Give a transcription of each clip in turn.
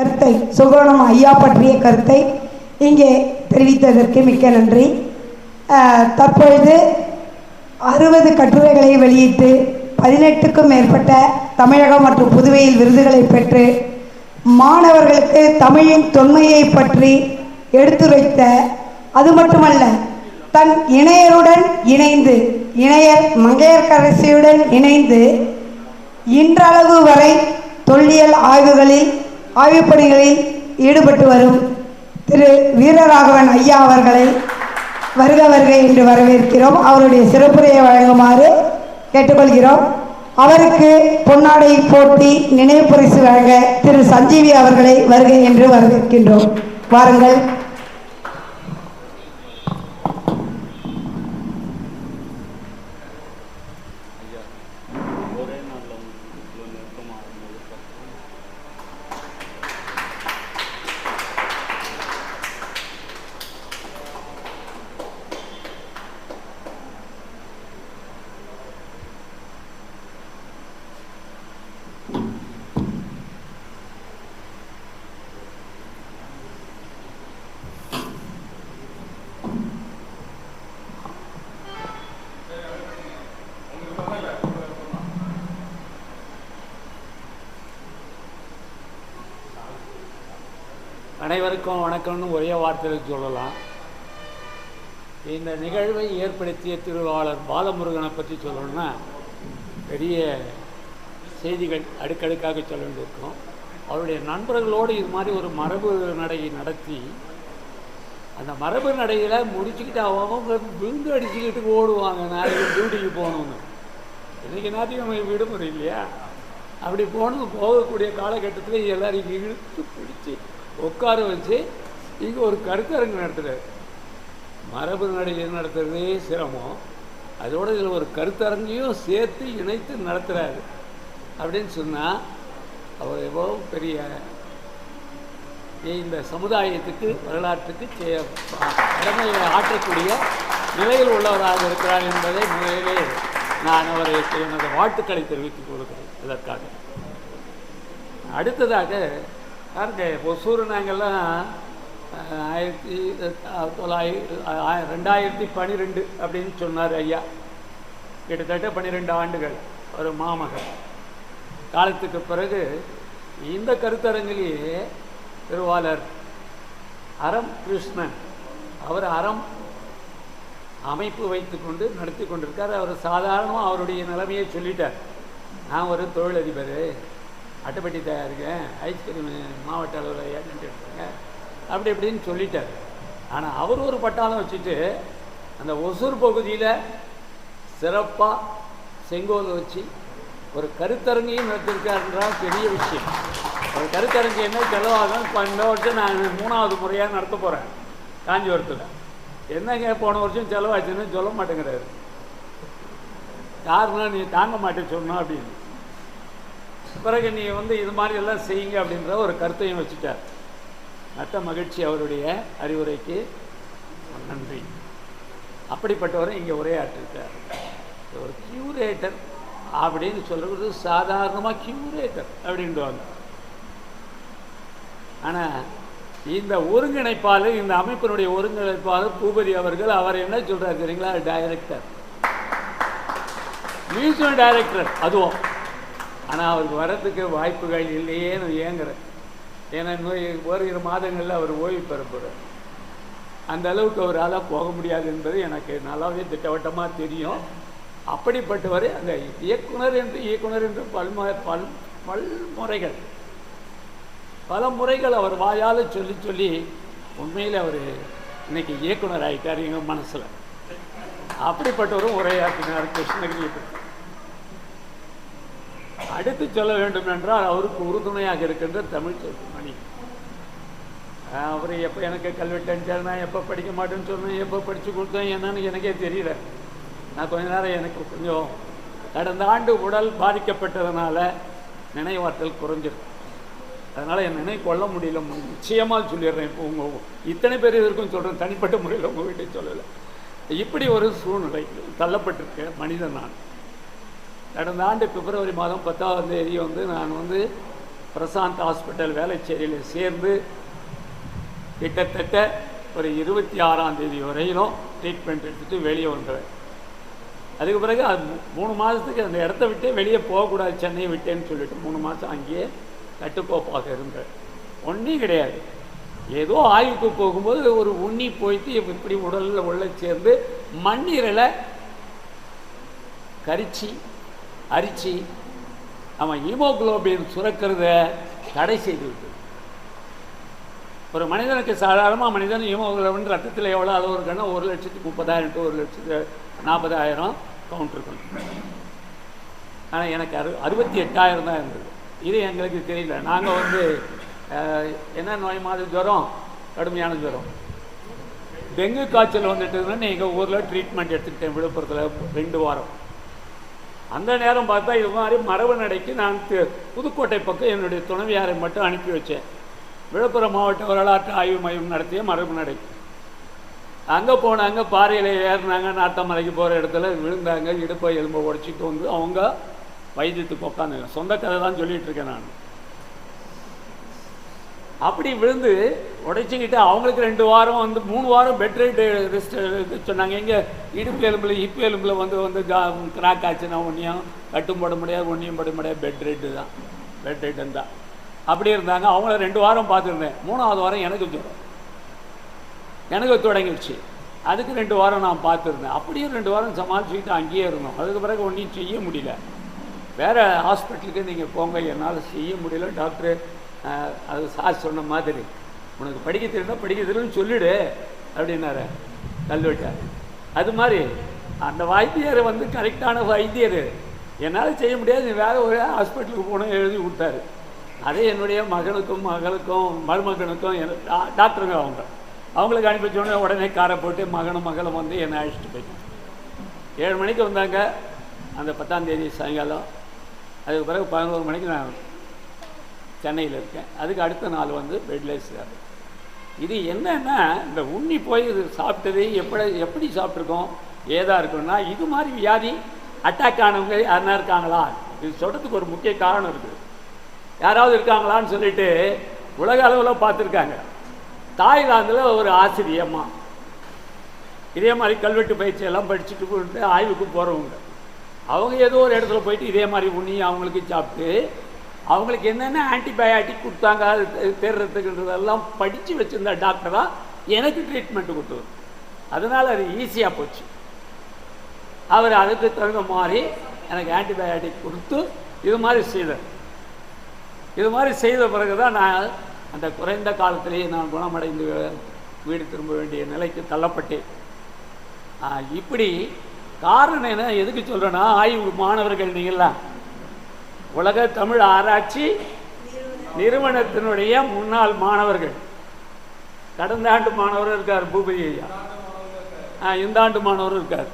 கருத்தை சுகோணம் ஐயா பற்றிய கருத்தை இங்கே தெரிவித்ததற்கு மிக்க நன்றி. தற்பொழுது அறுபது கட்டுரைகளை வெளியிட்டு பதினெட்டுக்கும் மேற்பட்ட தமிழகம் மற்றும் புதுவையில் விருதுகளை பெற்று மாணவர்களுக்கு தமிழின் தொன்மையை பற்றி எடுத்துரைத்த அது மட்டுமல்ல தன் இணையருடன் இணைந்து இணையர் மங்கையர்கரசியுடன் இணைந்து இன்றளவு வரை தொல்லியல் ஆய்வுகளில் ஆய்வுப் பணிகளில் ஈடுபட்டு வரும் திரு வீரராகவன் ஐயா அவர்களை வருக வருக என்று வரவேற்கிறோம். அவருடைய சிறப்புரையை வழங்குமாறு கேட்டுக்கொள்கிறோம். அவருக்கு பொன்னாடை போட்டி நினைவு பரிசு வழங்க திரு சஞ்சீவி அவர்களை வருகை என்று வரவேற்கின்றோம். வாருங்கள். அனைவருக்கும் வணக்கம்னு ஒரே வார்த்தையில் சொல்லலாம். இந்த நிகழ்வை ஏற்படுத்திய திருவாளர் பாலமுருகனை பற்றி சொல்லணும்னா பெரிய செய்திகள் அடுக்கடுக்காக சொல்ல வேண்டியிருக்கும். அவருடைய நண்பர்களோடு இது மாதிரி ஒரு மரபு நடையை நடத்தி அந்த மரபு நடையில் முடிச்சுக்கிட்டு அவங்க விழுந்து அடிச்சுக்கிட்டு ஓடுவாங்க நாளைக்கு டியூட்டிக்கு போகணும்னு. இன்றைக்கி நேரத்தையும் விடுமுறை இல்லையா? அப்படி போகணும் போகக்கூடிய காலகட்டத்தில் எல்லாரையும் இழுத்து பிடிச்சி உட்கார வச்சு இங்கே ஒரு கருத்தரங்கு நடத்துகிறார் மரபு நடையில் நடத்துகிறதே சிரமம். அதோடு இதில் ஒரு கருத்தரங்கையும் சேர்த்து இணைத்து நடத்துகிறாரு அப்படின்னு சொன்னால் அவர் எவ்வளோ பெரிய இந்த சமுதாயத்துக்கு வரலாற்றுக்கு கடமையை ஆற்றக்கூடிய நிலையில் உள்ளவராக இருக்கிறார் என்பதை முதலிலே நான் அவருக்கு எனது வாழ்த்துக்களை தெரிவித்துக் கொள்கிறேன். இதற்காக அடுத்ததாக யாருங்க ஒசூர் நாங்கள்லாம் ஆயிரத்தி தொள்ளாயிரத்தி ரெண்டாயிரத்தி பன்னிரெண்டு அப்படின்னு சொன்னார் ஐயா. கிட்டத்தட்ட பன்னிரெண்டு ஆண்டுகள் ஒரு மாமகன். காலத்துக்கு பிறகு இந்த கருத்தரங்கிலேயே திருவாளர் அறம் கிருஷ்ணன் அவர் அறம் அமைப்பு வைத்துக்கொண்டு நடத்தி கொண்டிருக்கார். அவர் சாதாரணமாக அவருடைய நிலைமையை சொல்லிட்டார். நான் ஒரு தொழிலதிபர். அட்டைப்பட்டி தயாரிக்கேன் ஐஸ்கிரீம் மாவட்ட அளவில் ஏஜென்ட் இருக்கேன் அப்படி இப்படின்னு சொல்லிட்டார். ஆனால் அவர் ஒரு பட்டாளம் வச்சுட்டு அந்த ஒசூர் பகுதியில் சிறப்பாக செங்கோல் வச்சு ஒரு கருத்தரங்கையும் நடத்திருக்காருன்றால் பெரிய விஷயம். ஒரு கருத்தரங்கு என்ன? செலவாகும் இப்போ இந்த வருஷம் நான் மூணாவது முறையாக நடத்த போகிறேன் காஞ்சிபுரத்தில். என்னங்க போன வருஷம் செலவாச்சுன்னு சொல்ல மாட்டேங்கிறாரு. காரணம் நீ தாங்க மாட்டேன்னு சொன்னா அப்படின்னு. பிறகு நீ வந்து இது மாதிரி எல்லாம் செய்யுங்க அப்படின்ற ஒரு கருத்தையும் வச்சுட்டார். நட்ட மகிழ்ச்சி அவருடைய அறிவுரைக்கு நன்றி. அப்படிப்பட்டவரை இங்கே உரையாற்றிருக்கார். ஒரு கியூரேட்டர் அப்படின்னு சொல்கிறது சாதாரணமாக கியூரேட்டர் அப்படின்றாங்க ஆனால் இந்த ஒருங்கிணைப்பாளர் இந்த அமைப்பினுடைய ஒருங்கிணைப்பாளர் பூபதி அவர்கள் அவர் என்ன சொல்கிறார் தெரியுங்களா? டைரக்டர் மியூசியம் டைரக்டர் அதுவும். ஆனால் அவருக்கு வர்றதுக்கு வாய்ப்புகள் இல்லையேன்னு ஏங்குறேன். ஏன்னா இன்னும் ஓரிரு மாதங்களில் அவர் ஓய்வு பெற போகிறார் அந்த அளவுக்கு அவரால் போக முடியாது என்பது எனக்கு நல்லாவே திட்டவட்டமாக தெரியும். அப்படிப்பட்டவர் அந்த இயக்குனர் என்று இயக்குனர் என்று பல்ம பல் பல்முறைகள் பல முறைகள் அவர் வாயால் சொல்லி சொல்லி உண்மையில் அவர் இன்னைக்கு இயக்குனர் ஆகிட்டார் எங்கள் மனசில். அப்படிப்பட்டவரும் உரையாற்றினார் கிருஷ்ணகிரி அடுத்து சொல்ல வேண்டும் என்றால் அவருக்கு உறுதுணையாக இருக்கின்ற தமிழ் மணி அவர் எப்போ எனக்கு கல்வெட்டு அனுப்பிச்சார் நான் எப்போ படிக்க மாட்டேன்னு சொன்னேன் எப்போ படித்து கொடுத்தேன் என்னன்னு எனக்கே தெரியல. நான் கொஞ்ச நேரம் எனக்கு கொஞ்சம் கடந்த ஆண்டு உடல் பாதிக்கப்பட்டதுனால நினைவாற்றல் குறைஞ்சிருக்கு. அதனால் என் நினைவு கொள்ள முடியல. நிச்சயமாக சொல்லிடுறேன். இப்போ உங்கள் இத்தனை பேர் இதற்கும் சொல்கிறேன் தனிப்பட்ட முறையில் உங்கள் வீட்டை சொல்லலை. இப்படி ஒரு சூழ்நிலை தள்ளப்பட்டிருக்க மனிதன் நான். கடந்த ஆண்டு பிப்ரவரி மாதம் பத்தாவது தேதி வந்து நான் வந்து பிரசாந்த் ஹாஸ்பிட்டல் வேலைச்சேரியில் சேர்ந்து கிட்டத்தட்ட ஒரு இருபத்தி ஆறாம் தேதி வரையிலும் ட்ரீட்மெண்ட் எடுத்துகிட்டு வெளியே வந்தேன் அதுக்கு பிறகு அது மூ- மூணு மாதத்துக்கு அந்த இடத்த விட்டே வெளியே போகக்கூடாது சென்னையை விட்டேன்னு சொல்லிட்டு மூணு மாதம் அங்கேயே கட்டுக்கோப்பாக இருந்தேன். ஒன்றும் கிடையாது. ஏதோ ஆய்வுக்கு போகும்போது ஒரு உண்ணி போயிட்டு இப்படி உடலில் உள்ள சேர்ந்து மண்ணீரலை கரிச்சி அரிச்சு அவன் ஹீமோக்ளோபின் சுரக்கிறத தடை செய்து விட்டது. ஒரு மனிதனுக்கு சாதாரணமாக மனிதன் ஹீமோக்ளோபின் ரத்தத்தில் எவ்வளோ அளவு இருக்குன்னா ஒரு லட்சத்துக்கு முப்பதாயிரம் டு ஒரு லட்சத்து நாற்பதாயிரம் கவுண்ட் இருக்கணும் ஆனால் எனக்கு அறு அறுபத்தி எட்டாயிரம் தான் இருந்தது. இது எங்களுக்கு தெரியல. நாங்கள் வந்து என்ன நோய் மாதிரி ஜுரம் கடுமையான ஜுரம். டெங்கு காய்ச்சல் வந்துட்டுதுன்னு எங்கள் ஊரில் ட்ரீட்மெண்ட் எடுத்துக்கிட்டேன். விழுப்புரத்தில் ரெண்டு வாரம். அந்த நேரம் பார்த்தா இது மாதிரி மரபு நடைக்கு நான் புதுக்கோட்டை பக்கம் என்னுடைய துணைவியாரை மட்டும் அனுப்பி வச்சேன். விழுப்புரம் மாவட்ட வரலாற்று ஆய்வு மையம் நடத்திய மரபு நடை. அங்கே போனாங்க பாறையில் ஏறினாங்க நாட்டமலைக்கு போகிற இடத்துல விழுந்தாங்க இடுப்பை எலும்பை உடச்சிட்டு வந்து அவங்க வைத்தியத்துக்கு உட்காந்துங்க சொந்த கதை தான் சொல்லிகிட்ருக்கேன் இருக்கேன் நான். அப்படி விழுந்து உடைச்சிக்கிட்டு அவங்களுக்கு ரெண்டு வாரம் வந்து மூணு வாரம் பெட் ரெட் ரெஸ்ட் சொன்னாங்க. எங்கே இடுப்பு எலும்பில் ஹிப் எலும்பில் வந்து வந்து கிராக் ஆச்சுன்னா ஒன்றையும் கட்டும் போட முடியாது ஒன்றையும் போட முடியாது. பெட் ரெட்டு தான். பெட் ரெட்டு தான் அப்படி இருந்தாங்க. அவங்கள ரெண்டு வாரம் பார்த்துருந்தேன். மூணாவது வாரம் எனக்கு ஜுரம். எனக்கு தொடங்கிடுச்சு. அதுக்கு ரெண்டு வாரம் நான் பார்த்துருந்தேன். அப்படியும் ரெண்டு வாரம் சமாளிச்சுக்கிட்டு அங்கேயே இருந்தோம். அதுக்கு பிறகு ஒன்றையும் செய்ய முடியல. வேறு ஹாஸ்பிட்டலுக்கு நீங்கள் போங்க. என்னால் செய்ய முடியல. டாக்டரு அது சார் சொன்ன மாதிரி உனக்கு படிக்க தெரியும்னா படிக்க தெரியும்னு சொல்லிடு அப்படின்னாரு கல்வெட்டார் அது மாதிரி அந்த வைத்தியர் வந்து கரெக்டான வைத்தியர். என்னால் செய்ய முடியாது நீ வேறு ஒரு ஹாஸ்பிட்டலுக்கு போகணும் எழுதி கொடுத்தாரு. அதே என்னுடைய மகனுக்கும் மகளுக்கும் மருமகனுக்கும் டா- டாக்டருங்க அவங்க. அவங்களுக்கு அனுப்பி உடனே உடனே காரை போட்டு மகனும் மகளும் வந்து என்னை அழைச்சிட்டு போயிட்டாங்க. ஏழு மணிக்கு வந்தாங்க. அந்த பத்தாம் தேதி சாயங்காலம். அதுக்கு பிறகு பதினோரு மணிக்கு நான் சென்னையில் இருக்கேன். அதுக்கு அடுத்த நாள் வந்து பெட்ல சேர்ந்தேன் இது என்னன்னா இந்த உண்ணி போய் இது சாப்பிட்டது எப்படி எப்படி சாப்பிட்ருக்கோம் ஏதா இருக்குன்னா இது மாதிரி வியாதி அட்டாக் ஆனவங்க யாருனா இருக்காங்களா? இது சொல்கிறதுக்கு ஒரு முக்கிய காரணம் இருக்குது. யாராவது இருக்காங்களான்னு சொல்லிட்டு உலக அளவில் பார்த்துருக்காங்க. தாய்லாந்தில் ஒரு ஆசிரியம்மா இதே மாதிரி கல்வெட்டு பயிற்சி எல்லாம் படிச்சுட்டு கொண்டு ஆய்வுக்கு போகிறவங்க அவங்க ஏதோ ஒரு இடத்துல போயிட்டு இதே மாதிரி உண்ணி அவங்களுக்கு சாப்பிட்டு அவங்களுக்கு என்னென்ன ஆன்டிபயாட்டிக் கொடுத்தாங்க அது தேர்றதுக்குன்றதெல்லாம் படித்து வச்சுருந்த டாக்டராக எனக்கு ட்ரீட்மெண்ட் கொடுத்தது. அதனால் அது ஈஸியாக போச்சு. அவர் அதுக்கு தகுந்த மாதிரி எனக்கு ஆன்டிபயாட்டிக் கொடுத்து இது மாதிரி செய்தார். இது மாதிரி செய்த பிறகு தான் நான் அந்த குறைந்த காலத்திலேயே நான் குணமடைந்து வீடு திரும்ப வேண்டிய நிலைக்கு தள்ளப்பட்டேன். இப்படி காரணம் என்ன எதுக்கு சொல்கிறேன்னா ஆய்வு மாணவர்கள் நீங்கள்லாம் உலக தமிழ் ஆராய்ச்சி நிறுவனத்தினுடைய முன்னாள் மாணவர்கள். கடந்த ஆண்டு மாணவர் இருக்கார் பூபதி ஐயா. இந்த ஆண்டு மாணவர் இருக்கார்.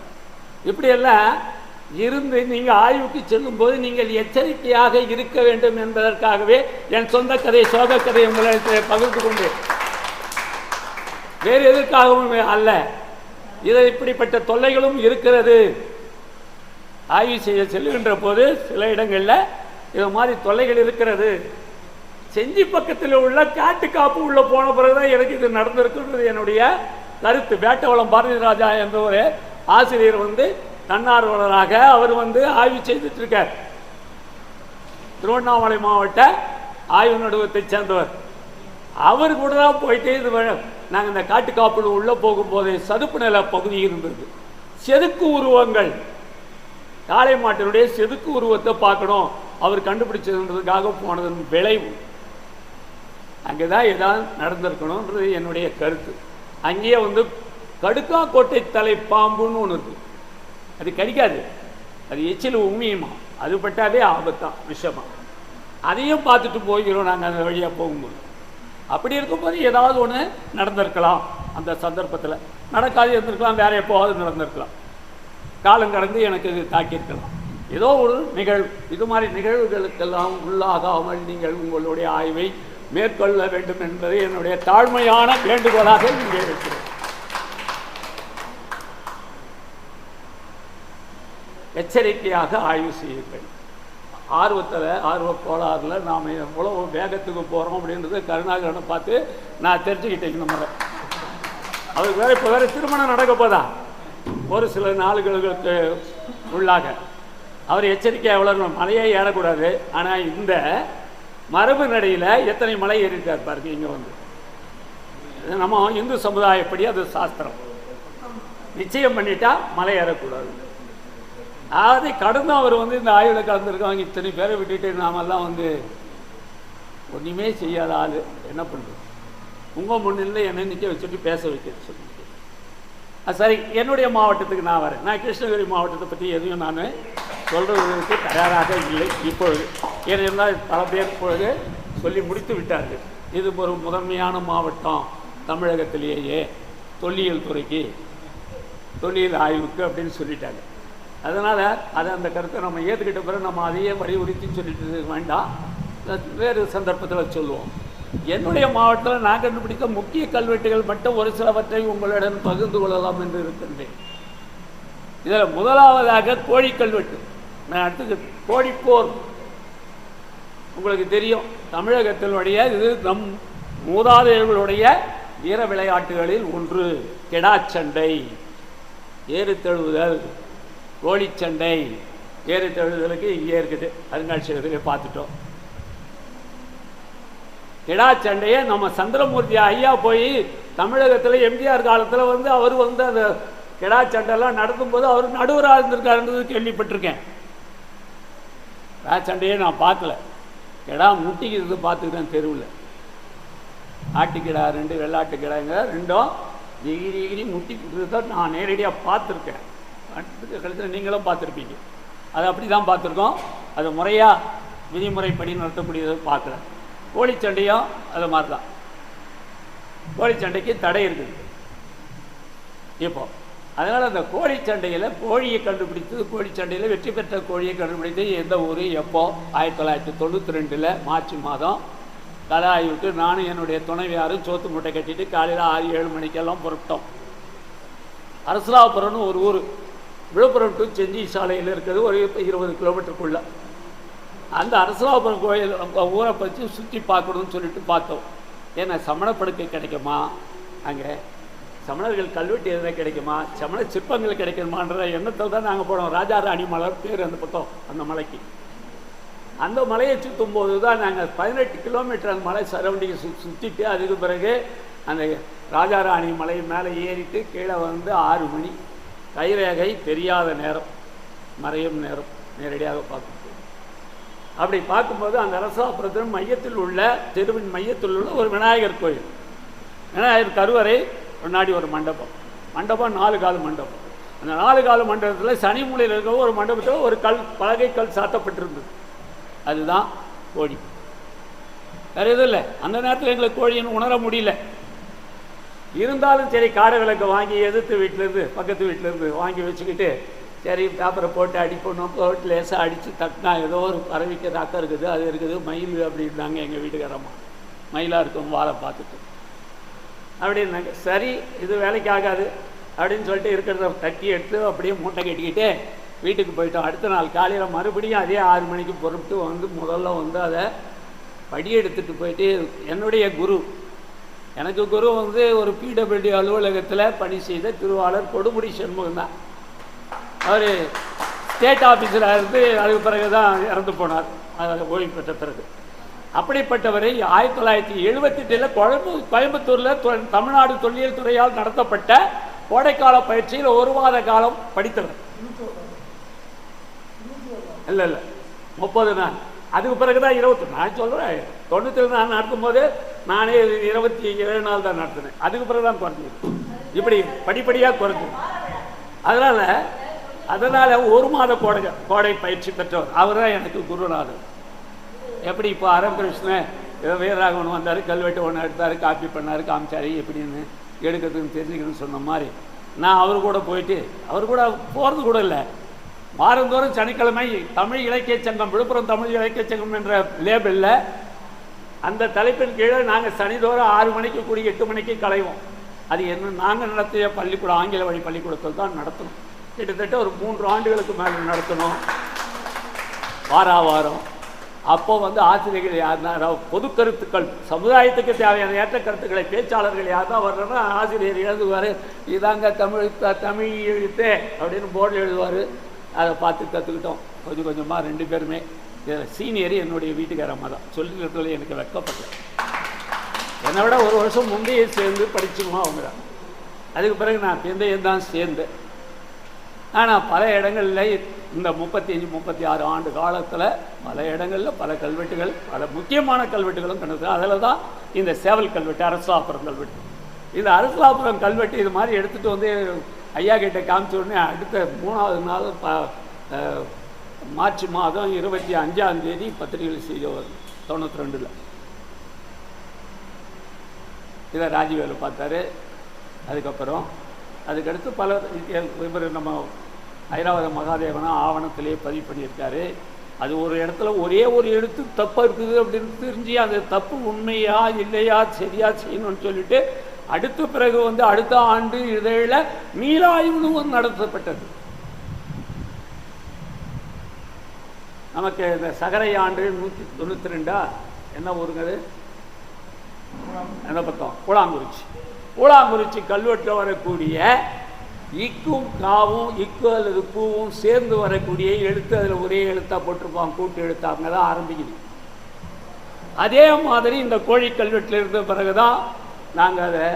இப்படியெல்லாம் இருந்து நீங்கள் ஆய்வுக்கு செல்லும்போது நீங்கள் எச்சரிக்கையாக இருக்க வேண்டும் என்பதற்காகவே என் சொந்த கதை சோக கதை உங்களிடத்தில் பகிர்ந்து கொண்டு வேறு எதற்காகவும் அல்ல. இதை இப்படிப்பட்ட தொல்லைகளும் இருக்கிறது. ஆய்வு செய்ய செல்லுகின்ற போது சில இடங்களில் இது மாதிரி தொல்லைகள் இருக்கிறது. செஞ்சி பக்கத்தில் உள்ள காட்டு காப்பு உள்ள போன பிறகுதான் எனக்கு இது நடந்திருக்குன்றது என்னுடைய கருத்து. வேட்டவளம் பாரதி ராஜா என்ற ஒரு ஆசிரியர் வந்து தன்னார்வலராக அவர் வந்து ஆய்வு செய்துட்டு இருக்கார் திருவண்ணாமலை மாவட்ட ஆய்வு நடுவத்தை சேர்ந்தவர். அவர் கூட தான் போயிட்டு இது நாங்கள் இந்த காட்டு காப்புல உள்ளே போகும்போது சதுப்பு நில பகுதி இருந்தது. செதுக்கு உருவங்கள் காளை மாட்டினுடைய செதுக்கு உருவத்தை பார்க்கணும். அவர் கண்டுபிடிச்சதுன்றதுக்காக போனதன் விளைவு. அங்கே தான் இதான் நடந்திருக்கணுன்றது என்னுடைய கருத்து. அங்கேயே வந்து கடுக்காக்கோட்டை தலை பாம்புன்னு ஒன்று இருக்குது அது கடிக்காது. அது எச்சில் உண்மையுமா அது பட்டாவே ஆபத்தான் விஷமா. அதையும் பார்த்துட்டு போகிறோம் நாங்கள் அந்த வழியாக போகும்போது. அப்படி இருக்கும்போது ஏதாவது ஒன்று நடந்திருக்கலாம் அந்த சந்தர்ப்பத்தில். நடக்காது இருந்திருக்கலாம் வேற எப்போவாவது நடந்திருக்கலாம். காலம் கடந்து எனக்கு தாக்கியிருக்கலாம் ஏதோ ஒரு நிகழ்வு இது மாதிரி நிகழ்வுகளுக்கெல்லாம் உள்ளாகாமல் நீங்கள் உங்களுடைய ஆய்வை மேற்கொள்ள வேண்டும் என்பது என்னுடைய தாழ்மையான வேண்டுகோளாக இங்கே இருக்கிறேன் எச்சரிக்கையாக ஆய்வு செய்யுங்கள். ஆர்வத்தில் ஆர்வ கோளாறுல நாம் எவ்வளோ வேகத்துக்கு போகிறோம் அப்படின்றத கருணாகரனை பார்த்து நான் தெரிஞ்சுக்கிட்டேன் இந்த அவருக்கு வேற இப்போ வேற திருமணம் நடக்க போதா? ஒரு சில நாளுகளுக்கு உள்ளாக. அவர் எச்சரிக்கை எவ்வளோ மலையே ஏறக்கூடாது. ஆனால் இந்த மரபு நடையில் எத்தனை மலை ஏறிட்டார் பாருங்க இங்கே வந்து. நம்ம இந்து சமுதாயப்படி அது சாஸ்திரம். நிச்சயம் பண்ணிட்டா மலை ஏறக்கூடாது. அதை கடந்து அவர் வந்து இந்த ஆய்வில் கலந்துருக்காங்க இத்தனை பேரை விட்டுட்டு நாமெல்லாம் வந்து ஒன்றுமே செய்யாத ஆள். என்ன பண்ணுறது உங்கள் முன்னிலையில் என்னை நிற்க வச்சுட்டு பேச வைக்க சொல்லி சரி என்னுடைய மாவட்டத்துக்கு நான் வரேன். நான் கிருஷ்ணகிரி மாவட்டத்தை பற்றி எதுவும் நான் சொல்கிறதுக்கு தயாராக இல்லை இப்பொழுது. ஏனென்றால் பல பேர் இப்பொழுது சொல்லி முடித்து விட்டார்கள். இது ஒரு முதன்மையான மாவட்டம் தமிழகத்திலேயே தொல்லியல் துறைக்கு தொல்லியல் ஆய்வுக்கு அப்படின்னு சொல்லிட்டாங்க. அதனால் அதை அந்த கருத்தை நம்ம ஏற்றுக்கிட்ட பிறகு நம்ம அதையே வலியுறுத்தி சொல்லிட்டு வேண்டாம். வேறு சந்தர்ப்பத்தில் சொல்லுவோம். என்னுடைய மாவட்டத்தில் நான் கண்டுபிடித்த முக்கிய கல்வெட்டுகள் மட்டும் ஒரு சிலவற்றை உங்களுடன் பகிர்ந்து கொள்ளலாம் என்று இருக்கின்றேன். இதில் முதலாவதாக கோழி கல்வெட்டு. நான் அடுத்தது கோழிப்போர். உங்களுக்கு தெரியும் தமிழகத்தினுடைய இது நம் மூதாதையர்களுடைய வீர விளையாட்டுகளில் ஒன்று கெடாச்சண்டை ஏறு தழுவுதல் கோழிச்சண்டை. ஏறு தழுவுதலுக்கு இங்கே இருக்குது. அருங்காட்சியகத்திலே பார்த்துட்டோம். கிடா சண்டையை நம்ம சந்திரமூர்த்தி ஐயா போய் தமிழகத்தில் எம்ஜிஆர் காலத்தில் வந்து அவர் வந்து அந்த கிடா சண்டைலாம் நடத்தும்போது அவர் நடுவராக இருந்திருக்காருன்றது கேள்விப்பட்டிருக்கேன். கிடா சண்டையை நான் பார்க்கல. கிடா முட்டிக்கிறது பார்த்துக்கிறேன் தெருவில். ஆட்டுக்கிடா ரெண்டு வெள்ளாட்டு கிடாங்க. ரெண்டும் எகிரி எகிரி முட்டிக்கிறது தான் நான் நேரடியாக பார்த்துருக்கேன். கழுத்தில் நீங்களும் பார்த்துருப்பீங்க. அது அப்படி தான் பார்த்துருக்கோம். அது முறையாக விதிமுறைப்படி நடத்தக்கூடியதை பார்க்கல. கோழிச்சண்டையும் அது மாதிரி தான் கோழிச்சண்டைக்கு தடை இருக்குது. இப்போ அதனால் அந்த கோழிச்சண்டையில் கோழியை கண்டுபிடித்து கோழிச்சண்டையில் வெற்றி பெற்ற கோழியை கண்டுபிடித்து எந்த ஊர் எப்போ ஆயிரத்தி தொள்ளாயிரத்தி தொண்ணூற்றி ரெண்டில் மார்ச் மாதம் கலை நானும் என்னுடைய துணைவியாரும் சோத்து மூட்டை கட்டிட்டு காலையில் ஆறு ஏழு மணிக்கெல்லாம் புறப்பட்டோம். அரசலாபுரம்னு ஒரு ஊர். விழுப்புரம் டு செஞ்சி சாலையில் இருக்கிறது ஒரு இருபது கிலோமீட்டருக்குள்ளே. அந்த அரசலாபுரம் கோயில் ஊரை பற்றி சுற்றி பார்க்கணும்னு சொல்லிட்டு பார்த்தோம். ஏன்னா சமணப்படுக்கை கிடைக்குமா? அங்கே சமணர்கள் கல்வெட்டு எதுனா கிடைக்குமா? சமண சிற்பங்கள் கிடைக்குமான்ற எண்ணத்தில் தான் நாங்கள் போனோம். ராஜா ராணி மலை பேர் அந்த பக்கம் அந்த மலைக்கு. அந்த மலையை சுற்றும் போது தான் நாங்கள் பதினெட்டு கிலோமீட்டர் அந்த மலை சரௌண்டிங்கை சு சுற்றிட்டு அதுக்கு பிறகு அந்த ராஜா ராணி மலை மேலே ஏறிட்டு கீழே வந்து ஆறு மணி. கைரேகை தெரியாத நேரம் மறையும் நேரம் நேரடியாக பார்க்கும் அப்படி பார்க்கும்போது அந்த அரசாபுரத்தின் மையத்தில் உள்ள தெருவின் மையத்தில் உள்ள ஒரு விநாயகர் கோயில். விநாயகர் கருவறை முன்னாடி ஒரு மண்டபம். மண்டபம் நாலு கால் மண்டபம். அந்த நாலு கால் மண்டபத்தில் சனி மூலையில் இருக்கிற ஒரு மண்டபத்தில் ஒரு கல் பலகை கல் சாத்தப்பட்டிருந்தது. அதுதான் கோழி. வேறு எதுவும் இல்லை. அந்த நேரத்தில் எங்களுக்கு கோழின்னு உணர முடியல. இருந்தாலும் சரி காடை விளக்கை வாங்கி எதிர்த்து வீட்டிலேருந்து பக்கத்து வீட்டிலேருந்து வாங்கி வச்சுக்கிட்டு சரி பேப்பரை போட்டு அடிப்பணும் போட்டு லேசாக அடித்து தட்டினா ஏதோ ஒரு பறவைக்கு ரத்தம் இருக்குது அது இருக்குது மயில் அப்படின்னாங்க எங்கள் வீட்டுக்காரம்மா. மயிலாக இருக்கும் வாழை பார்த்துட்டு. அப்படின்னாங்க சரி இது வேலைக்கு ஆகாது அப்படின்னு சொல்லிட்டு இருக்கிறத தட்டி எடுத்து அப்படியே மூட்டை கட்டிக்கிட்டு வீட்டுக்கு போயிட்டோம். அடுத்த நாள் காலையில் மறுபடியும் அதே ஆறு மணிக்கு பொறுத்து வந்து முதல்ல வந்து அதை படி எடுத்துகிட்டு போயிட்டு என்னுடைய குரு எனக்கு குரு வந்து ஒரு பிடபிள்யூ அலுவலகத்தில் பணி செய்த திருவாளர் கொடுமுடி சண்முகம் தான் அவர் ஸ்டேட் ஆஃபீஸில் இருந்து அதுக்கு பிறகு தான் இறந்து போனார். அதில் ஓய்வு பெற்ற பிறகு. அப்படிப்பட்டவரை ஆயிரத்தி தொள்ளாயிரத்தி எழுபத்தெட்டில் கொழம்பு கோயம்புத்தூரில் தமிழ்நாடு தொல்லியல் துறையால் நடத்தப்பட்ட கோடைக்கால பயிற்சியில் ஒரு மாத காலம் படித்தவர். இல்லை இல்லை. முப்பது நாள். அதுக்கு பிறகு தான் இருபத்தி நான் சொல்கிறேன் தொண்ணூற்றி நான் நடத்தும் போது நானே இருபத்தி ஏழு நாள் தான் நடத்தினேன். அதுக்கு பிறகு தான் குறைஞ்சிது. இப்படி படிப்படியாக குறைஞ்சது. அதனால் அதனால் ஒரு மாத கோடை கோடை பயிற்சி பெற்றவர். அவர் தான் எனக்கு குருநாதர். எப்படி இப்போ அரங்கிருஷ்ணன் வீரராகவன் வந்தார் கல்வெட்டு ஒன்று எடுத்தார் காப்பி பண்ணார் காமிச்சாரி எப்படின்னு எடுக்கிறதுன்னு தெரிஞ்சுக்கணும்னு சொன்ன மாதிரி நான் அவர் கூட போயிட்டு அவர் கூட போகிறது கூட இல்லை. வாரந்தோறும் சனிக்கிழமை தமிழ் இலக்கிய சங்கம் விழுப்புரம் தமிழ் இலக்கிய சங்கம் என்ற லேபிளில் அந்த தலைப்பின் கீழே நாங்கள் சனிதோறும் ஆறு மணிக்கு கூடி எட்டு மணிக்கு கலைவோம். அது என்ன நாங்கள் நடத்திய பள்ளிக்கூடம் ஆங்கில வழி பள்ளிக்கூடத்தில் தான் நடத்தணும். கிட்டத்தட்ட ஒரு மூன்று ஆண்டுகளுக்கு மேலே நடத்தணும். வாரா வாரம். அப்போ வந்து ஆசிரியர்கள் யாருன்னா பொது கருத்துக்கள் சமுதாயத்துக்கு தேவையான ஏற்ற கருத்துக்களை பேச்சாளர்கள் யார் தான் வர்றோன்னா ஆசிரியர் எழுதுவார் இதாங்க தமிழ் த- தமிழ் எழுத்து அப்படின்னு போர்டில் எழுதுவார். அதை பார்த்து கற்றுக்கிட்டோம் கொஞ்சம் கொஞ்சமாக ரெண்டு பேருமே. இதில் சீனியர் என்னுடைய வீட்டுக்கார அம்மா தான். சொல்லிக்கிறதுல எனக்கு வெக்கப்பட்டேன் என்னை விட ஒரு வருஷம் முந்தையே சேர்ந்து படிச்சுமா அவங்க தான் அதுக்கு பிறகு நான் பிந்தையும் தான் சேர்ந்தேன். ஆனால் பல இடங்களில் இந்த முப்பத்தி அஞ்சு முப்பத்தி ஆறு ஆண்டு காலத்தில் பல இடங்களில் பல கல்வெட்டுகள் பல முக்கியமான கல்வெட்டுகளும் கண்டது அதில் தான் இந்த சேவல் கல்வெட்டு அரசாபுரம் கல்வெட்டு. இந்த அரசாபுரம் கல்வெட்டு இது மாதிரி எடுத்துகிட்டு வந்து ஐயா கிட்ட காமிச்ச உடனே அடுத்த மூணாவது நாள் ப மார்ச் மாதம் இருபத்தி அஞ்சாம் தேதி பத்திரிகையில் செய்தி வரும் தொண்ணூற்றி ரெண்டில் இதை ராஜீவேலு பார்த்தாரு. அதுக்கப்புறம் அதுக்கடுத்து பல இவர் நம்ம ஐராவத மகாதேவனா ஆவணத்திலே பதிவு பண்ணியிருக்காரு. அது ஒரு இடத்துல ஒரே ஒரு எழுத்து தப்பாக இருக்குது அப்படின்னு தெரிஞ்சு அந்த தப்பு உண்மையா இல்லையா சரியா செய்யணும்னு சொல்லிட்டு அடுத்த பிறகு வந்து அடுத்த ஆண்டு இதழில் மீளாய்வுன்னு நடத்தப்பட்டது. நமக்கு இந்த சகரை ஆண்டு நூற்றி தொண்ணூற்றி ரெண்டா? என்ன ஊருங்க அது? அந்த பக்கம் கூழாங்குறிச்சி. கூழாங்குறிச்சி கல்வெட்டில் வரக்கூடிய இக்கும் காவும் இக்கு அல்லது கூவும் சேர்ந்து வரக்கூடிய எழுத்து அதில் ஒரே எழுத்தாக போட்டிருப்பான் கூட்டு எழுத்து அவங்க தான் ஆரம்பிக்குது. அதே மாதிரி இந்த கோழி கல்வெட்டில் இருந்த பிறகு தான் நாங்கள் அதை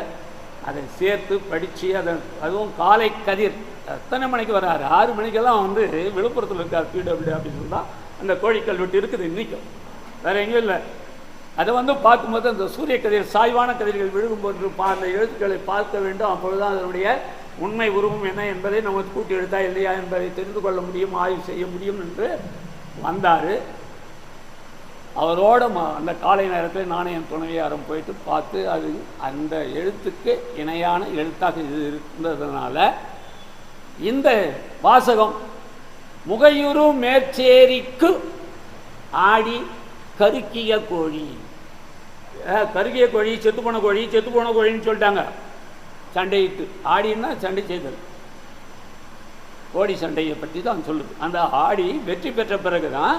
அதை சேர்த்து படித்து அதை அதுவும் காலை கதிர். எத்தனை மணிக்கு வராரு? ஆறு மணிக்கெல்லாம் வந்து விழுப்புரத்தில் இருக்கார் பிடபிள்யூ அப்படின்னு சொன்னால் அந்த கோழி கல்வெட்டு இருக்குது இன்றைக்கும் வேறு எங்கேயும் இல்லை. அதை வந்து பார்க்கும்போது அந்த சூரிய கதிர் சாய்வான கதிர்கள் விழுகும்போது அந்த எழுத்துக்களை பார்க்க வேண்டும். அப்பொழுதுதான் அதனுடைய உண்மை உருவம் என்ன என்பதை நமக்கு கூட்டி எழுத்தா இல்லையா என்பதை தெரிந்து கொள்ள முடியும் ஆய்வு செய்ய முடியும் என்று வந்தார். அவரோட ம- அந்த காலை நேரத்தில் நானும் என் துணைவியாரம் போயிட்டு பார்த்து அது அந்த எழுத்துக்கு இணையான எழுத்தாக இது இருந்ததுனால இந்த வாசகம் முகையுரு மேற்சேரிக்கு ஆடி கருக்கிய கோழி. கருகிய கோழி செத்து போன கோழி செத்து போன கோழின்னு சொல்லிட்டாங்க. சண்டையிட்டு ஆடின்னா சண்டை செய்தல். கோடி சண்டையை பற்றி தான் சொல்லுது. அந்த ஆடி வெற்றி பெற்ற பிறகு தான்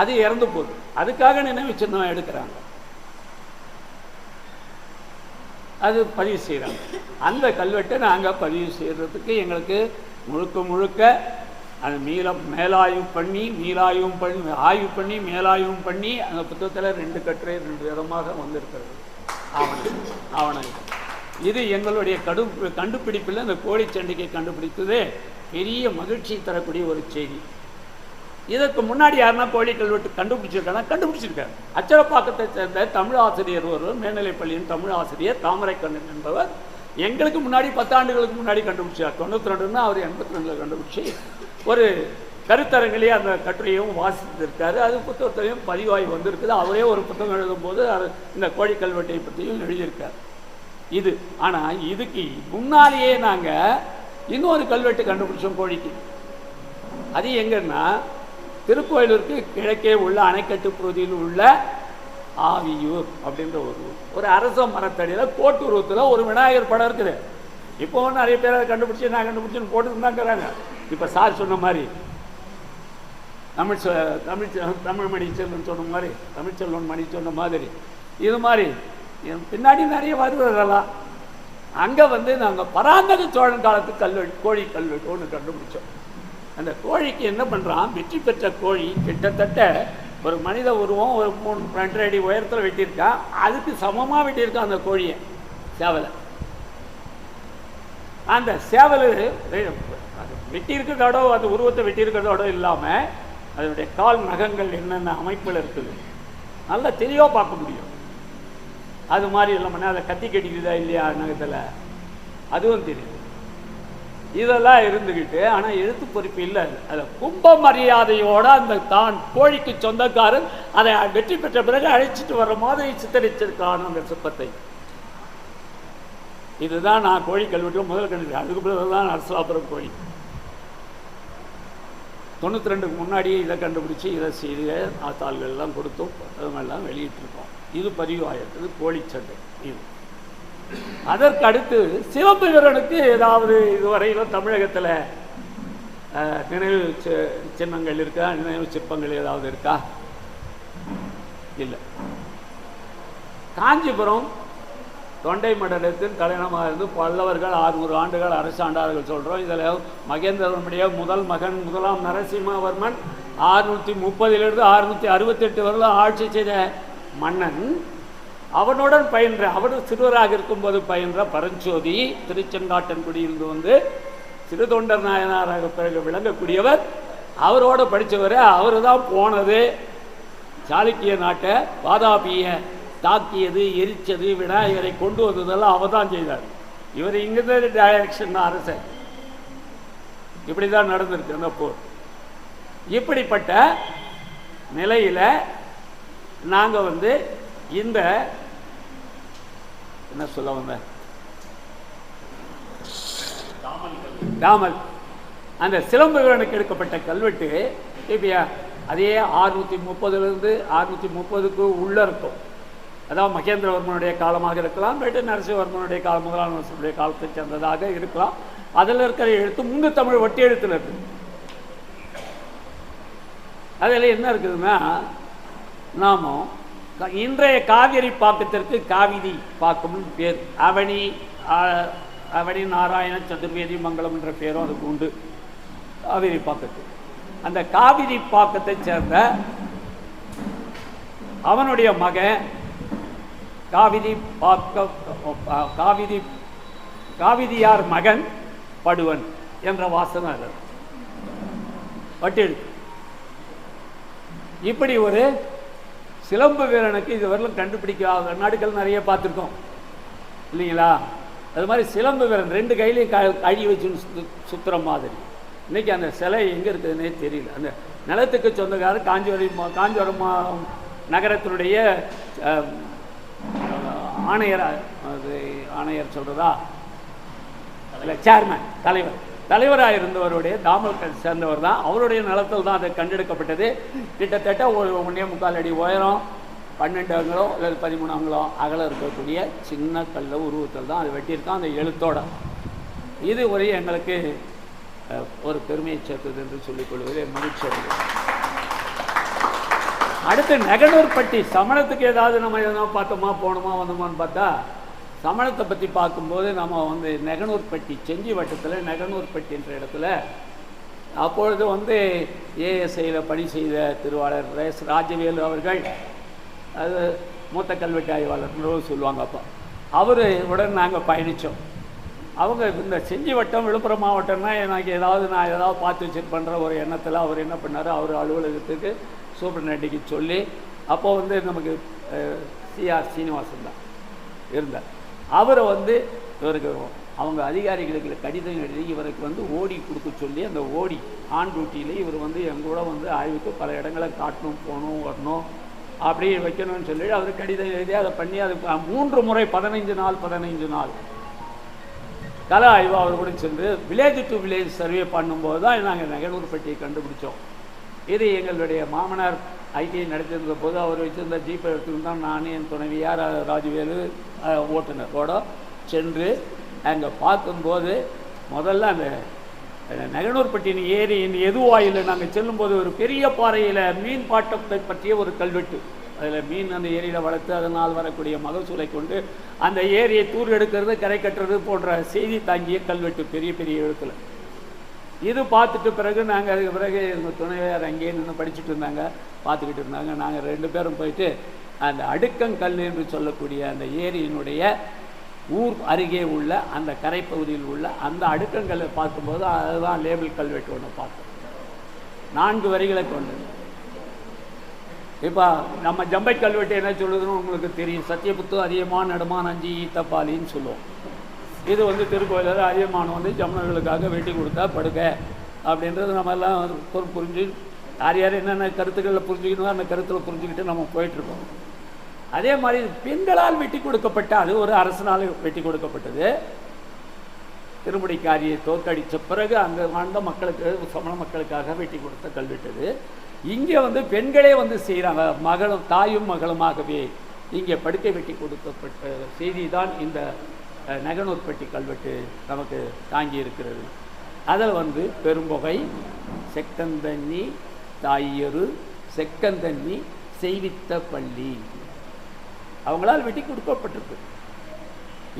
அது இறந்து போகுது. அதுக்காக நினைவு சின்னம் எடுக்கிறாங்க. அது பதிவு செய்கிறாங்க அந்த கல்வெட்டை நாங்கள் பதிவு செய்கிறதுக்கு எங்களுக்கு முழுக்க முழுக்க அது மீள மேலாய்வு பண்ணி மீளாயும் பண்ணி ஆய்வு பண்ணி மேலாயும் பண்ணி அந்த புத்தகத்தில் ரெண்டு கட்டுரை ரெண்டு விதமாக வந்திருக்கிறது. ஆவணம் ஆவணங்கள். இது எங்களுடைய கடு கண்டுபிடிப்பில் இந்த கோழிச்சண்டைக்கு கண்டுபிடித்தது. பெரிய மகிழ்ச்சி தரக்கூடிய ஒரு செய்தி. இதற்கு முன்னாடி யாருன்னா கோழி கல்வெட்டு கண்டுபிடிச்சிருக்காங்க. கண்டுபிடிச்சிருக்காரு அச்சரப்பாக்கத்தை சேர்ந்த தமிழ் ஆசிரியர் ஒருவர் மேல்நிலைப்பள்ளியின் தமிழ் ஆசிரியர் தாமரைக்கண்ணன் என்பவர் எங்களுக்கு முன்னாடி பத்தாண்டுகளுக்கு முன்னாடி கண்டுபிடிச்சார். தொண்ணூற்றி ரெண்டுன்னா அவர் எண்பத்தி ரெண்டில் கண்டுபிடிச்சி ஒரு கருத்தரங்கிலேயே அந்த கட்டுரையும் வாசித்திருக்காரு. அது புத்தகத்திலையும் பதிவாகி வந்திருக்குது. அவரே ஒரு புத்தகம் எழுதும்போது அது இந்த கோழி கல்வெட்டை பற்றியும் எழுதியிருக்கார். இது. ஆனால் இதுக்கு முன்னாலேயே நாங்கள் இன்னொரு கல்வெட்டு கண்டுபிடிச்சோம் கோழிக்கு. அது எங்கன்னா திருக்கோயிலூருக்கு கிழக்கே உள்ள அணைக்கட்டு பகுதியில் உள்ள ஆவியூர் அப்படின்ற ஒரு ஒரு அரச மரத்தடியில் கோட்டுருவத்தில் ஒரு விநாயகர் படம் இருக்குது. இப்போ நிறைய பேர் அதை கண்டுபிடிச்சி நான் கண்டுபிடிச்சின்னு போட்டு இப்போ சார் சொன்ன மாதிரி தமிழ் தமிழ் தமிழ் மணி செல்வன் சொன்ன மாதிரி தமிழ்ச்செல்வன் மணி சொன்ன மாதிரி இது மாதிரி என் பின்னாடி நிறைய வருவதெல்லாம் அங்கே வந்து நாங்கள் பராந்தக சோழன் காலத்து கல்வெட்டு கோழி கல்வெட்டு ஒன்று கண்டுபிடிச்சோம். அந்த கோழிக்கு என்ன பண்ணுறான் வெற்றி பெற்ற கோழி கிட்டத்தட்ட ஒரு மனித உருவம் ஒரு மூணு ரெண்டரை அடி உயரத்தில் வெட்டியிருக்கான். அதுக்கு சமமாக வெட்டியிருக்கான் அந்த கோழியை சேவலை. அந்த சேவல் வெட்டி இருக்கிறதோட அந்த உருவத்தை வெட்டி இருக்கிறதோட இல்லாமல் அதனுடைய கால் நகங்கள் என்னென்ன அமைப்பில் இருக்குது? நல்லா தெளிவாக பார்க்க முடியும். அது மாதிரி இல்லாமல் அதை கத்தி கட்டிக்குதா இல்லையா நகத்தில் அதுவும் தெரியும் இதெல்லாம் இருந்துக்கிட்டு ஆனால் எழுத்து பொறுப்பு இல்லை அதை. கும்ப மரியாதையோட அந்த தான் கோழிக்கு சொந்தக்காரன் அதை வெற்றி பெற்ற பிறகு அழைச்சிட்டு வர மாதிரி சித்தரிச்சிருக்கான் அந்த சிற்பத்தை. இதுதான் நான் கோழி கல்வெட்டு முதல் கண்டுபிடி அதுக்கு பிறகு தான் அரசாபுரம் கோழி. தொண்ணூற்றி ரெண்டுக்கு முன்னாடியே இதை கண்டுபிடிச்சி இதை செய்து ஆத்தாள்கள்லாம் கொடுத்தோம் புத்தகங்கள்லாம் வெளியிட்டிருக்கோம். இது பதிவாயிருக்குது கோழிச்சண்டை இது. அதற்கு அடுத்து சிவப்பு வீரனுக்கு ஏதாவது இதுவரையிலும் தமிழகத்தில் நினைவு சி- சின்னங்கள் இருக்கா? நினைவு சிற்பங்கள் ஏதாவது இருக்கா? இல்லை. காஞ்சிபுரம் தொண்டை மண்டலத்தின் தலைநகரமாக இருந்து பல்லவர்கள் ஆறுநூறு ஆண்டுகள் அரசாண்டார்கள் சொல்கிறோம் இதில் மகேந்திரவர்மனுடைய முதல் மகன் முதலாம் நரசிம்மவர்மன் ஆறுநூற்றி முப்பதிலிருந்து ஆறுநூற்றி அறுபத்தெட்டு வரலாம் ஆட்சி செய்த மன்னன் அவனுடன் பயின்ற அவர் சிறுவராக இருக்கும்போது பயின்ற பரஞ்சோதி திருச்செங்காட்டன்குடியிலிருந்து வந்து சிறுதொண்டர் நாயனாராக பிறகு விளங்கக்கூடியவர். அவரோட படித்தவர் அவர் தான் போனது. சாளுக்கிய நாட்டை வாதாபிய தாக்கியது எரிச்சது விநாயகரை கொண்டு வந்ததெல்லாம் அவர் தான் செய்தார். இவர் இங்கிருந்து டைரக்ஷன் தான் அரசன் இப்படி தான் நடந்திருக்கு அந்த போர். இப்படிப்பட்ட நிலையில் நாங்கள் வந்து இந்த என்ன சொல்ல வந்தேன் தாமல். அந்த சிலம்பு எடுக்கப்பட்ட கல்வெட்டு இப்பயா அதே ஆறுநூற்றி முப்பதுலேருந்து ஆறுநூற்றி முப்பதுக்கு உள்ளே இருக்கும். அதாவது மகேந்திரவர்மனுடைய காலமாக இருக்கலாம் இல்லாட்டி நரசிம்மவர்மனுடைய காலம் முதலாம் காலத்தை சேர்ந்ததாக இருக்கலாம். அதில் இருக்கிற எழுத்து முந்து தமிழ் வட்டி எழுத்தில் இருக்குது அதில் என்ன இருக்குதுன்னா நாம இன்றைய காவிரி பாக்கத்திற்கு காவிரி பாக்கம்னு பேர். அவனி அவனி நாராயண சதுர்வேதி மங்கலம் என்ற பேரும் அதுக்கு உண்டு. காவிரி பாக்கத்து. அந்த காவிரி பாக்கத்தை சேர்ந்த அவனுடைய மகன் காவிரி பாக்க காவிரி காவிரியார் மகன் படுவன் என்ற வாசனை பட்டியல். இப்படி ஒரு சிலம்பு வீரனுக்கு இதுவரையிலும் கண்டுபிடிக்காத நாடுகள் நிறைய பார்த்துருக்கோம். இல்லைங்களா? அது மாதிரி சிலம்பு வீரன் ரெண்டு கையிலையும் க கழி வச்சு சுத்து சுத்துற மாதிரி. இன்னைக்கு அந்த சிலை எங்கே இருக்குதுன்னே தெரியல. அந்த நிலத்துக்கு சொந்தக்காரர் காஞ்சிபுரம் மா- காஞ்சிபுரம் மா- நகரத்தினுடைய ஆணையராக ஆணையர் அது ஆணையர் சொல்கிறதா இல்லை சேர்மேன் தலைவர். தலைவராக இருந்தவருடைய தாமல்கள் சேர்ந்தவர் தான் அவருடைய நிலத்தில் தான் அது கண்டெடுக்கப்பட்டது. கிட்டத்தட்ட ஒரு ஒன்றே முக்கால் அடி உயரம் பன்னெண்டு அங்குலம் அல்லது பதிமூணு அங்குலம் அகலம் இருக்கக்கூடிய சின்ன கல்ல உருவத்தில் தான் அது வெட்டியிருக்கான் அந்த எழுத்தோட. இது ஒரு எங்களுக்கு ஒரு பெருமையை சேர்த்தது என்று சொல்லிக்கொள்வது மகிழ்ச்சி அடுத்து நெகனூர்பட்டி சமணத்துக்கு ஏதாவது நம்ம எதனா பார்த்தோமா போனோமா வந்தோமான்னு பார்த்தா சமணத்தை பற்றி பார்க்கும்போது நம்ம வந்து நெகனூர்பட்டி செஞ்சி வட்டத்தில் நெகனூர்பட்டி என்ற இடத்துல அப்பொழுது வந்து ஏஎஸ்ஐயில் பணி செய்த திருவாளர் எஸ் ராஜவேலு அவர்கள் அது மூத்த கல்வெட்டு ஆய்வாளர்னு சொல்லுவாங்க அப்போ. அவர் உடன் நாங்கள் பயணித்தோம் அவங்க இந்த செஞ்சி வட்டம் விழுப்புரம் மாவட்டம்னா எனக்கு ஏதாவது நான் ஏதாவது பார்த்து வச்சிருப்பேன்ற ஒரு எண்ணத்தில் அவர் என்ன பண்ணார்? அவர் அலுவலகத்துக்கு சூப்பரண்டிக்கு சொல்லி அப்போ வந்து நமக்கு சிஆர் சீனிவாசன் தான் இருந்தார். அவரை வந்து இவருக்கு அவங்க அதிகாரிகளுக்கு கடிதம் எழுதி இவருக்கு வந்து ஓடி கொடுக்க சொல்லி அந்த ஓடி ஆன் டியூட்டியில் இவர் வந்து எங்கூட வந்து ஆய்வுக்கு பல இடங்களை காட்டணும் போகணும் வரணும் அப்படி வைக்கணும்னு சொல்லி அவர் கடிதம் எழுதி அதை பண்ணி அது மூன்று முறை பதினைஞ்சு நாள் பதினைஞ்சு நாள் கல ஆய்வு அவர் கூட சென்று வில்லேஜ் டு வில்லேஜ் சர்வே பண்ணும்போது தான் நாங்கள் நெகனூர் பட்டியை கண்டுபிடிச்சோம். இது எங்களுடைய மாமனார் ஐடிஐ நடத்திருந்த போது அவர் வச்சிருந்த ஜீப்பை எடுத்துக்கிட்டு தான் நான் என் துணைவியார் அஹ், ராஜுவேலு அஹ், ஓட்டுநரோட சென்று அங்கே பார்க்கும்போது முதல்ல அந்த நகனூர்பட்டினி ஏரியின் எதுவாயில் நாங்கள் செல்லும்போது ஒரு பெரிய பாறையில் மீன் பாட்டத்தை பற்றிய ஒரு கல்வெட்டு. அதில் மீன் அந்த ஏரியில் வளர்த்து அதனால் வரக்கூடிய மகசூலை கொண்டு அந்த ஏரியை தூர் எடுக்கிறது கரை கட்டுறது போன்ற செய்தி தாங்கிய கல்வெட்டு பெரிய பெரிய எழுத்துல. இது பார்த்துட்டு பிறகு நாங்கள் அதுக்கு பிறகு எங்கள் துணைவியார் அங்கேயே நின்று படிச்சுட்டு இருந்தாங்க. பார்த்துக்கிட்டு இருந்தாங்க. நாங்கள் ரெண்டு பேரும் போயிட்டு அந்த அடுக்கங்கல் என்று சொல்லக்கூடிய அந்த ஏரியினுடைய ஊர் அருகே உள்ள அந்த கரைப்பகுதியில் உள்ள அந்த அடுக்கங்கல்லை பார்க்கும்போது அதுதான் லேபிள் கல்வெட்டு ஒன்று பார்த்தோம். நான்கு வரிகளை கொண்டது. இப்போ நம்ம ஜம்பை கல்வெட்டு என்ன சொல்லுதுன்னு உங்களுக்கு தெரியும். சத்தியபுத்து அதிகமான நடுமான் அஞ்சு ஈத்தப்பாலின்னு சொல்லுவோம். இது வந்து திருக்கோயிலில் அதியமான் வந்து ஜமனர்களுக்காக வெட்டி கொடுத்தா படுக்க அப்படின்றது நம்ம எல்லாம் புரிஞ்சு யார் யார் என்னென்ன கருத்துக்களில் புரிஞ்சுக்கணுமோ அந்த கருத்தில் புரிஞ்சுக்கிட்டு நம்ம போயிட்டுருக்கோம். அதே மாதிரி பெண்களால் வெட்டி கொடுக்கப்பட்ட அது ஒரு அரசனால் வெட்டி கொடுக்கப்பட்டது. திருமுடிக்காரியை தோற்கடித்த பிறகு அங்கே வாழ்ந்த மக்களுக்கு சமண மக்களுக்காக வெட்டி கொடுத்த கல்வெட்டது. இங்கே வந்து பெண்களே வந்து செய்கிறாங்க மகளும் தாயும் மகளுமாகவே இங்கே படுக்கை வெட்டி கொடுக்கப்பட்ட செய்தி தான் இந்த நகனூர்பட்டி கல்வெட்டு நமக்கு தாங்கி இருக்கிறது அதில் வந்து பெரும்பொகை செக்கந்தண்ணி தாயரு செக்கந்தண்ணி செய்வித்த பள்ளி அவங்களால் வெட்டி கொடுக்கப்பட்டிருக்கு.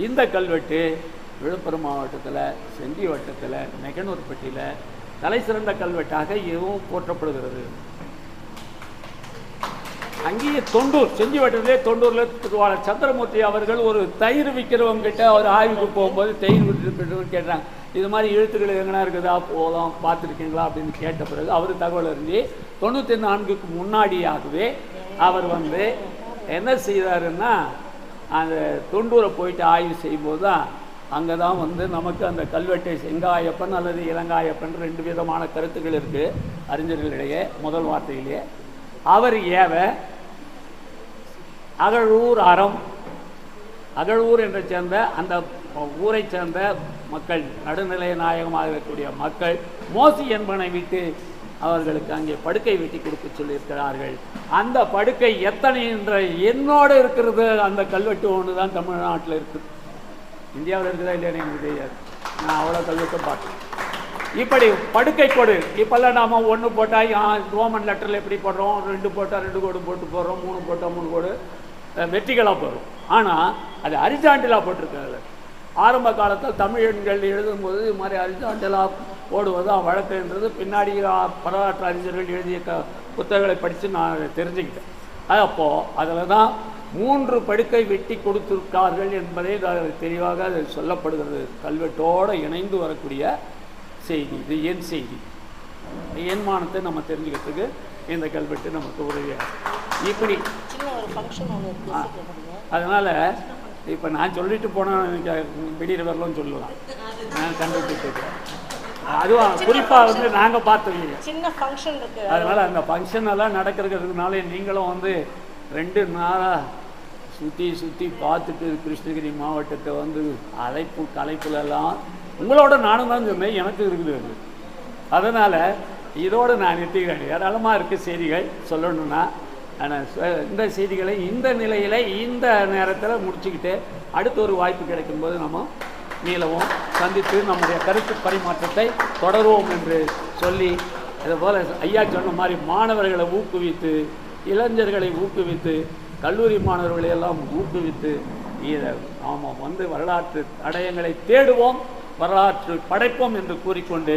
இந்த கல்வெட்டு விழுப்புரம் மாவட்டத்தில் செஞ்சி வட்டத்தில் நெகனூர்பட்டியில் தலை சிறந்த கல்வெட்டாக இதுவும் போற்றப்படுகிறது. அங்கேயே தொண்டூர் செஞ்சிவட்டத்திலே தொண்டூரில் திருவாளர் சந்திரமூர்த்தி அவர்கள் ஒரு தயிர் விற்கிறவங்க கிட்ட அவர் ஆய்வுக்கு போகும்போது தயிர் விற்கிறவங்க கேட்டாங்க. இது மாதிரி எழுத்துக்கள் எங்கன்னா இருக்குதா? போதும் பார்த்துருக்கீங்களா? அப்படின்னு கேட்ட பிறகு அவர் தகவல் அறிஞ்சு தொண்ணூற்றி நான்குக்கு முன்னாடியாகவே அவர் வந்து என்ன செய்தாருன்னா அந்த தொண்டூரை போயிட்டு ஆய்வு செய்யும்போது தான் அங்கே தான் வந்து நமக்கு அந்த கல்வெட்டை செங்காயப்பன் அல்லது இளங்காயப்பன் ரெண்டு விதமான கருத்துக்கள் இருக்குது அறிஞர்களிடையே முதல் வார்த்தையிலேயே அவர் ஏவ அகழூர் அறம். அகழூர் என்று சேர்ந்த அந்த ஊரை சேர்ந்த மக்கள் நடுநிலை நாயகமாக இருக்கக்கூடிய மக்கள் மோசி என்பனை விட்டு அவர்களுக்கு அங்கே படுக்கை வெட்டி கொடுக்க சொல்லியிருக்கிறார்கள். அந்த படுக்கை எத்தனை என்ற என்னோடு இருக்கிறது அந்த கல்வெட்டு ஒன்று தான் தமிழ்நாட்டில் இருக்குது. இந்தியாவில் இருக்குதா இல்லையான்னு எனக்கு தெரியாது. நான் அவ்வளோ கல்வெட்டும் பார்த்தேன் இப்படி படுக்கை கொடு. இப்போல்லாம் நாம் ஒன்று போட்டால் ரோமன் லெட்டரில் எப்படி போடுறோம்? ரெண்டு போட்டால் ரெண்டு கோடு போட்டு போடுறோம் மூணு போட்டால் மூணு கோடு. வெற்றிகளாக போகும் ஆனால் அது அரிசாண்டிலாக போட்டிருக்காங்க ஆரம்ப காலத்தில் தமிழ் எண்கள் எழுதும்போது இது மாதிரி அரிஜாண்டிலாக போடுவது வழக்குன்றது பின்னாடி வரலாற்று அறிஞர்கள் எழுதிய க புத்தகங்களை படித்து நான் தெரிஞ்சுக்கிட்டேன். அது அப்போது அதில் தான் மூன்று படுக்கை வெட்டி கொடுத்திருக்கார்கள் என்பதை தெளிவாக அது சொல்லப்படுகிறது. கல்வெட்டோடு இணைந்து வரக்கூடிய செய்தி இது என் செய்தி. என்மானத்தை நம்ம தெரிஞ்சுக்கிறதுக்கு இந்த கல்வெட்டு நமக்கு உதவியாக இப்படி அதனால் இப்போ நான் சொல்லிட்டு போனால் விடிகிற வரலாம் சொல்லலாம். நான் கண்டுபிடிச்சிட்டு அதுவும் குறிப்பாக வந்து நாங்கள் இல்லையா சின்ன ஃபங்க்ஷன் அதனால் அந்த ஃபங்க்ஷன் எல்லாம் நடக்கிறதுனால நீங்களும் வந்து ரெண்டு நாளாக சுற்றி சுற்றி பார்த்துட்டு கிருஷ்ணகிரி மாவட்டத்தை வந்து அழைப்பு கலைப்புலெல்லாம் உங்களோட நானும் தான் சொன்னேன் எனக்கு இருக்குது அதனால் இதோடு நான் நிறுத்துகிறேன் ஏராளமாக இருக்குது செய்திகள் சொல்லணும்னா. ஆனால் இந்த செய்திகளை இந்த நிலையில் இந்த நேரத்தில் முடிச்சுக்கிட்டு அடுத்த ஒரு வாய்ப்பு கிடைக்கும்போது நம்ம நீளவும் சந்தித்து நம்முடைய கருத்து பரிமாற்றத்தை தொடருவோம் என்று சொல்லி அதுபோல் ஐயா சொன்ன மாதிரி மாணவர்களை ஊக்குவித்து இளைஞர்களை ஊக்குவித்து கல்லூரி மாணவர்களை எல்லாம் ஊக்குவித்து இதை நாம் வந்து வரலாற்று தடயங்களை தேடுவோம் வரலாற்று படைப்போம் என்று கூறிக்கொண்டு